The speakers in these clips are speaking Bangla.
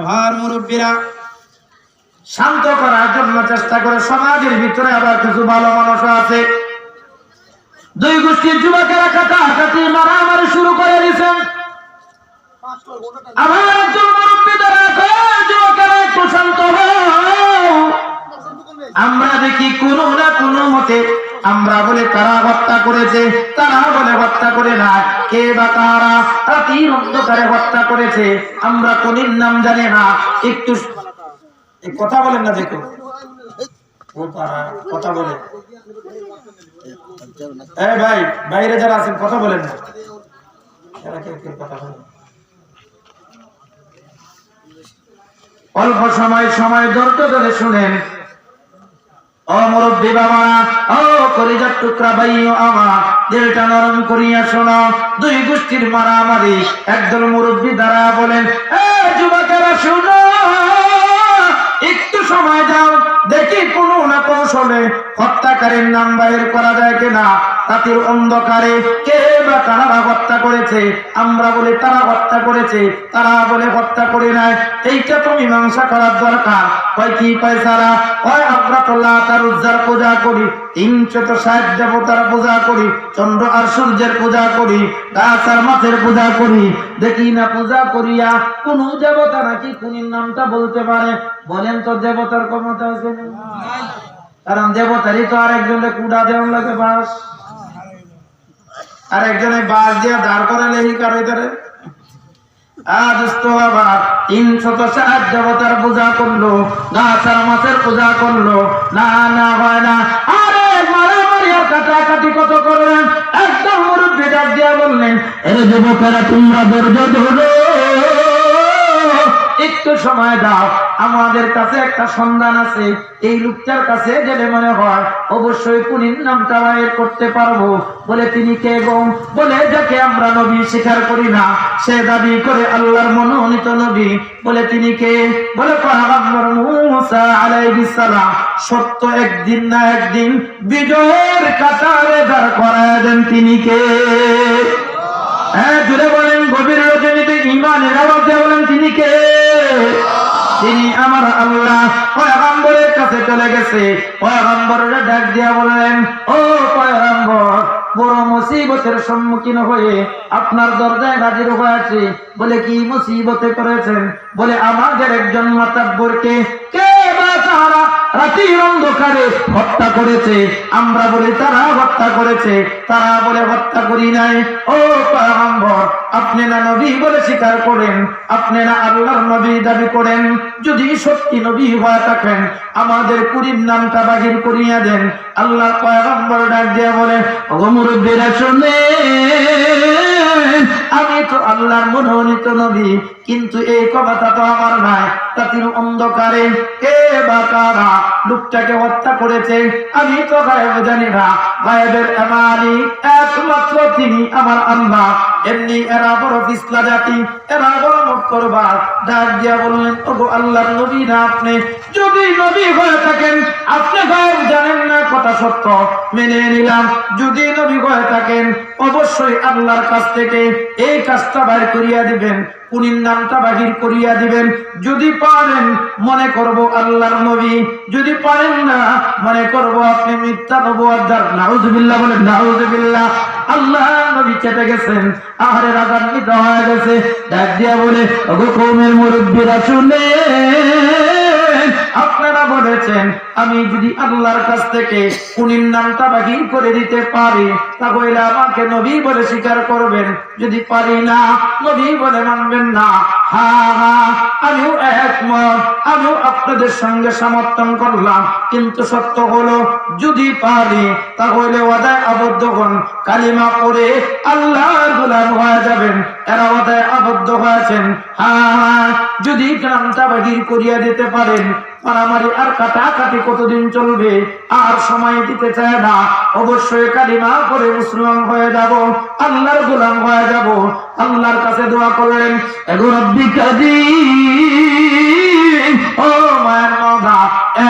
এবার মুরব্বীরা শান্ত করার জন্য চেষ্টা করে সমাজের ভিতরে আবার কিছু ভালো মানুষ আছে। দুই গোষ্ঠীর যুবকেরা কাটাকাটি মারামারি শুরু করে দিয়েছেন। আমার একজন মুরব্বী দ্বারা যুবকেরা একটু শান্ত আমরা দেখি কোন না কোন মতে আমরা বলে তারা হত্যা করেছে, তারা বলে হত্যা করে না কে বা তারা রাতির অন্ধকারে হত্যা করেছে। আমরা কোনের নাম জানি না। একটু কথা বলেন না দেখো কথা বলে। এ ভাই, বাইরে যারা আছেন, কথা বলেন। অল্প সময় সময় ধরে শুনেন। ও মুরব্বী বাবা, ও করিজার টুকরা আমা দিলটা নরম করিয়া দুই গোষ্ঠীর মারামারি, একদল মুরব্বী দ্বারা বলেন যুবকেরা শুনো, একটু সময় দাও, দেখি কোন না কৌশলে হত্যাকারীর নাম বাহির করা যায় কিনা। তাতে অন্ধকারে কে বা কারা হত্যা করেছে? আমরা বলে তারা হত্যা করেছে, তারা বলে হত্যা করে নাই। এইটা তো মীমাংসা করার দরকার। হয় কি পয়সারা হয় আমরা তো লাতার উজ্জার পূজা করি কারণ দেবতারই তো আরেকজনে কুড়া দেওয়ার লাগে বাস। আরেকজনে বাস দিয়ে দাঁড় করে লেহি কারও ধরে। তিনশত পূজা করল আর মাছের পূজা করল। না না, হয় না। আরে মারামারি আর কাটাকাটি কত করলেন? একদম মুরব্বী ডাক দিয়া বললেন এর যুবকেরা তোমরা ধৈর্য ধরো। একটু সময় দাও আমাদের কাছে একটা সন্ধান আছে। এই লোকটার কাছে গেলে মনে হয়, অবশ্যই পুনির নামটা বাইর করতে পারব। বলে, তিনি কে গো? বলে, যাকে আমরা নবী স্বীকার করি না, সে দাবি করে আল্লাহর মনোনীত নবী। বলে, তিনি কে? বলে সত্য একদিন না একদিন বিজয়ের কাতারে দাঁড় করায় দেন তিনি কে? হ্যাঁ জুড়ে বলেন, গভীর রজনীতে ইমানের দিয়ে বলেন, তিনি কে? তিনি আমার আল্লাহ। পয়গম্বরের কাছে চলে গেছে। পয়গম্বরের ডাক দিয়া বললেন, ও পয়গম্বর, বড় মুসিবতের সম্মুখীন হয়ে আপনার দরজায় হাজির হয়েছে। বলে কি মুসিবতে করেছেন বলে, আমাদের একজন মাতাব্বরকে কে রাতির অন্ধকারে হত্যা করেছে। আমরা বলি, তারা হত্যা করেছে। তারা বলে, হত্যা করি নাই। ও পয়গম্বর, আপনি না নবী বলে স্বীকার করেন? আপনি না আল্লাহর নবী দাবি করেন? যদি সত্যি নবী হয়ে থাকেন, আমাদের কুড়ির নামটা বাহির করিয়া দেন। আল্লাহ পয়গম্বর ডাক দিয়া বলে ও মুরব্বীরা শুনে আমি তো আল্লাহর মনোনীত নবী, কিন্তু এই কথা তো আমার নাই। তাতির অন্ধকারে কে বা কারা লোকটাকে হত্যা করেছে। আমি তো গায়েব জানি না। গায়েবের এমানি একমাত্র তিনি আমার আল্লাহ। এমনি এরা বড় পিছলা জাতি, এরা বড় মক্করবা ডাক দিয়া বললেন, ওগো আল্লাহর নবী না আপনি? যদি নবী হয়ে থাকেন, আপনি গায়েব জানেন না, কথা সত্য। মেনে নিলাম, যদি নবী হয়ে থাকেন, অবশ্যই আল্লাহর কাছ থেকে এই কাজটা বাইর করিয়া দিবেন, কুনির নামটা বাহির করিয়া দিবেন। যদি পারেন, মনে করব আল্লাহর নবী। যদি পারেন না, মনে করব আপনি মিথ্যা নবুয়ার নাউজুবিল্লাহ বলেন, নাউজুবিল্লাহ। আল্লাহ নবী চেপে গেছেন, আহারে রাগান্বিত হয়ে গেছে। ডাক দিয়া বলে, ওগো মুরব্বীরা শুনে আপনারা বলেছেন, আমি যদি আল্লাহর কাছ থেকে কুনির নামটা বাহির করে দিতে পারি তাহলে আমাকে নবী বলে স্বীকার করবেন। যদি পারি না, নবী বলে মানবেন না। হা হা, আমিও একমত, আমিও আপনাদের সঙ্গে সমর্থন করলাম। কিন্তু সত্য হলো, যদি পারি, তাহলে ওয়াদায় আবদ্ধ হন কালিমা পড়ে আল্লাহর গোলাম হয়ে যাবেন। এরা ওয়াদায় আবদ্ধ হয়েছেন। হা যদি গ্রামটা বাহির করিয়া দিতে পারেন, মারামারি আর কাটাকাটি কতদিন চলবে, আর সময় দিতে চায় না। অবশ্যই কালিমা করে মুসলমান হয়ে যাব, আল্লাহর গোলাম হয়ে যাব, আল্লাহর কাছে দোয়া করলেন, এগো রব্বি কাদিম ও মায়ের মদা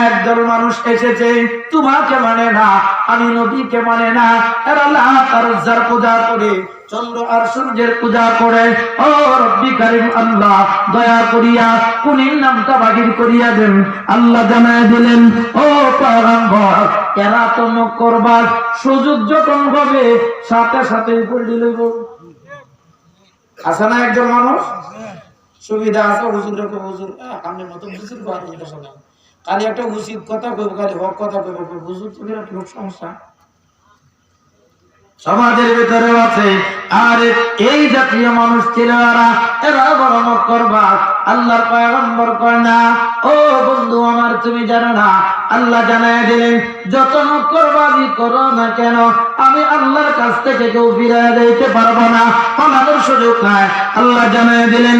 একদল মানুষ এসেছে, তোমাকে মানে না, আমি নবীকে মানে না। এরা আর পূজা করে, চন্দ্র আর সূর্যের পূজা করে। ও রব্বি কারিম আল্লাহ, দয়া করিয়া কুনির নামটা বাগির করিয়া দেন। আল্লাহ জানায় দিলেন, ও পয়গম্বর এরা তো মুখ করবার সুযোগ যখন হবে, সাথে সাথে পড়ে লইব। আছে না একজন মানুষ? সুবিধা আছে, হুজুর রেখে হুজুর আমি মতো এটা শোনা খালি একটা উচিত কথা কইব, খালি হক কথা কইব হুজুর তো বিরাট লোক সমস্যা। সমাজের ভিতরে আছে, আর এই জাতীয় মানুষ এরা বড় করবা। আল্লাহর পয়গম্বর কয় না, ও বন্ধু আমার, তুমি জানো না, আল্লাহ জানায় দিলেন, যত করো না কেন, আমি আল্লাহর কাছ থেকে কেউ দিতে পারব না সুযোগ নাই। আল্লাহ দিলেন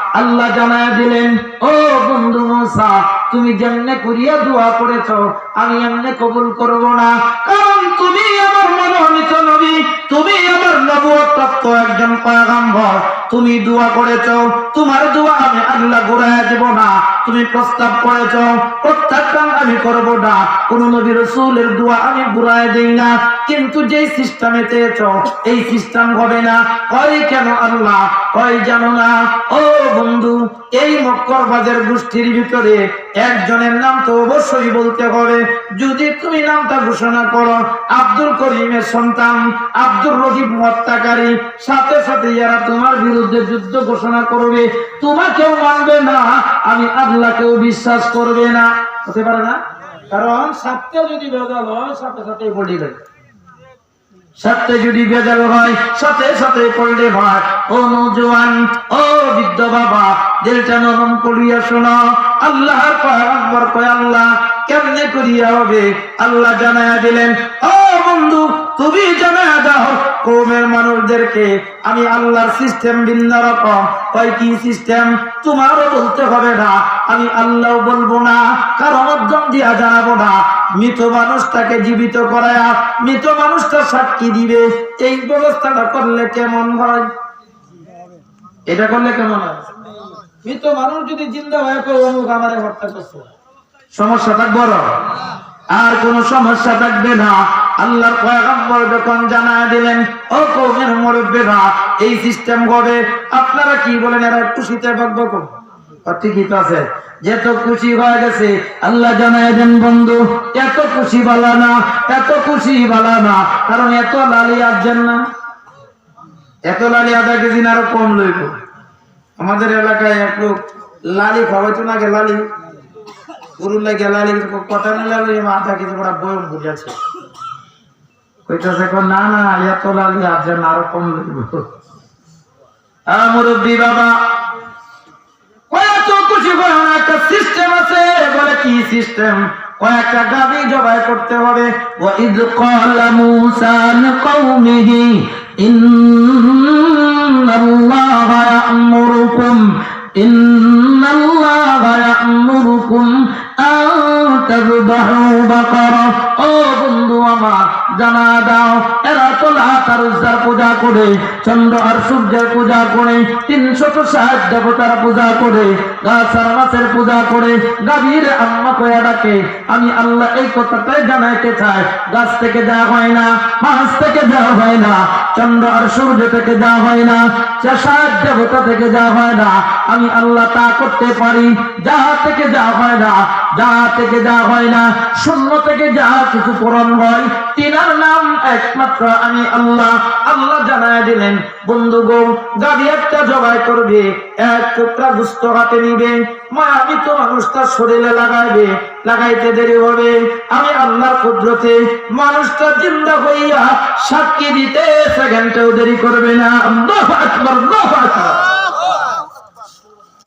আল্লাহ জানায় দিলেন, ও বন্ধু মুসা, তুমি যেমনে করিয়া দোয়া করেছ, আমি এমনে কবুল করব না। কারণ তুমি আমার মনোনীত নবী, তুমি আমার নবুয়ত একজন পয়গম্বর। তুমি দোয়া করেছ, তোমার দোয়া আমি আল্লাহ ঘুরায় দেব না। তুমি প্রস্তাব করেছ প্রত্যাখ্যান আমি করব না কোন নবী রসুলের দোয়া আমি ঘুরায় দেই না। কিন্তু যেই সিস্টেমে চেয়েছো, এই সিস্টেম হবে না। কয় কেন আল্লাহ, কয় জানো না? ও বন্ধু, এই মক্কর বাজার গোষ্ঠীর ভিতরে একজনের নাম তো অবশ্যই বলতে হবে। যদি তুমি নামটা ঘোষণা করো, আব্দুল করিমের সন্তান আব্দুল রহিম হত্যাকারী, সাথে সাথে যারা তোমার বিরুদ্ধে যুদ্ধ ঘোষণা করবে। তোমাকেও মানবে না। আমি আল্লাহকেও বিশ্বাস করবে না। হতে পারে না? কারণ সাথে যদি বেদাল হয় সাথে সাথে পড়ে যায়। সাথে যদি বেদল হয় সাথে সাথে পড়লে ভাই ও নজান ও বৃদ্ধ বাবা, দিলটা নরম করিয়া শোনা আল্লাহর আল্লাহ কেমনে করিয়া হবে? আল্লাহ জানায়া দিলেন, ও বন্ধু, তুমি জানায়া দাও, কৌমের মানুষদেরকে আমি আল্লাহর সিস্টেম ভিন্ন রকম। কয় সিস্টেম তোমারও বলতে হবে না। আমি আল্লাহ বলব না কারও মাধ্যম দিয়া জানাব না। মৃত মানুষটাকে জীবিত করায়া মৃত মানুষটা সাক্ষী দিবে। এই ব্যবস্থাটা করলে কেমন হয়? এটা করলে কেমন হয়? মৃত মানুষ যদি জিন্দা হয়ে অমুক আমারে হত্যা করছে? সমস্যা থাকবে বড়। আর কোন সমস্যা থাকবে না। আল্লাহর যখন জানায় দিলেন, ও কৌমের মুরব্বীরা, এই সিস্টেম হবে আপনারা কি বলেন? এরা খুশিতে করুন ঠিকই তো আছে। যেত খুশি হয়ে গেছে, আল্লাহ জানায় বন্ধু, এত খুশি বালা না, এত খুশি বালা না, কারণ এত লালি আসছেন না এত লালি আধা কেজি আরও কম লইব। আমাদের এলাকায় এক লোক, লালি খাওয়াইতো না গে লালি? উরুল্লা গেলালি কথা নিলালি মাথা কিছু বড় বয়ম বুঝাছে কইতাছে কো, না না এত লালি আজ যেন আরও কম লাগবে মুরব্বী বাবা কয়েকটা কুচি বহন একটা সিস্টেম আছে, বলে কি সিস্টেম কয়েকটা গাবি জবাই করতে হবে। ওয়াইদ ক্বালা মূসা লিকাওমিহি ইন্নাল্লাহা ইয়া'মুরুকুম ইন্নাল্লাহা ইয়া'মুরুকুম। أَن تَذْبَحُوا بَقَرَةً. ও বন্ধু আমার, জানা দাও, এরা তো লাত পূজা করে, চন্দ্র আর সূর্যের পূজা করে, তিনশত ষাট দেবতার পূজা করে গাছ আর মাছের পূজা করে, গাভীর আম্মা কয়া ডাকে, আমি আল্লাহ এই কথাটাই জানাইতে চাই, গাছ থেকে দেওয়া হয় না, মাছ থেকে দেওয়া হয় না, চন্দ্র আর সূর্য থেকে দেওয়া হয় না ষাট দেবতা থেকে দেওয়া হয় না, আমি আল্লাহ তা করতে পারি, যা থেকে যা হয় না, যা থেকে যা হয় না, শূন্য থেকে যা কিছু পূরণ হয়। তিনার নাম একমাত্র আমি আল্লাহ। আল্লাহ জানায় দিলেন বন্ধু গো গাড়ি একটা জবাই করবে, এক টুকরা গুস্ত হাতে নিবে। মায়াবি তো মানুষটার শরীরে লাগাইবে, লাগাইতে দেরি হবে। আমি আল্লাহর কুদরতে মানুষটা জিন্দা হইয়া সাক্ষী দিতে সেকেন্ডেও দেরি করবে না। আল্লাহু আকবার, আল্লাহু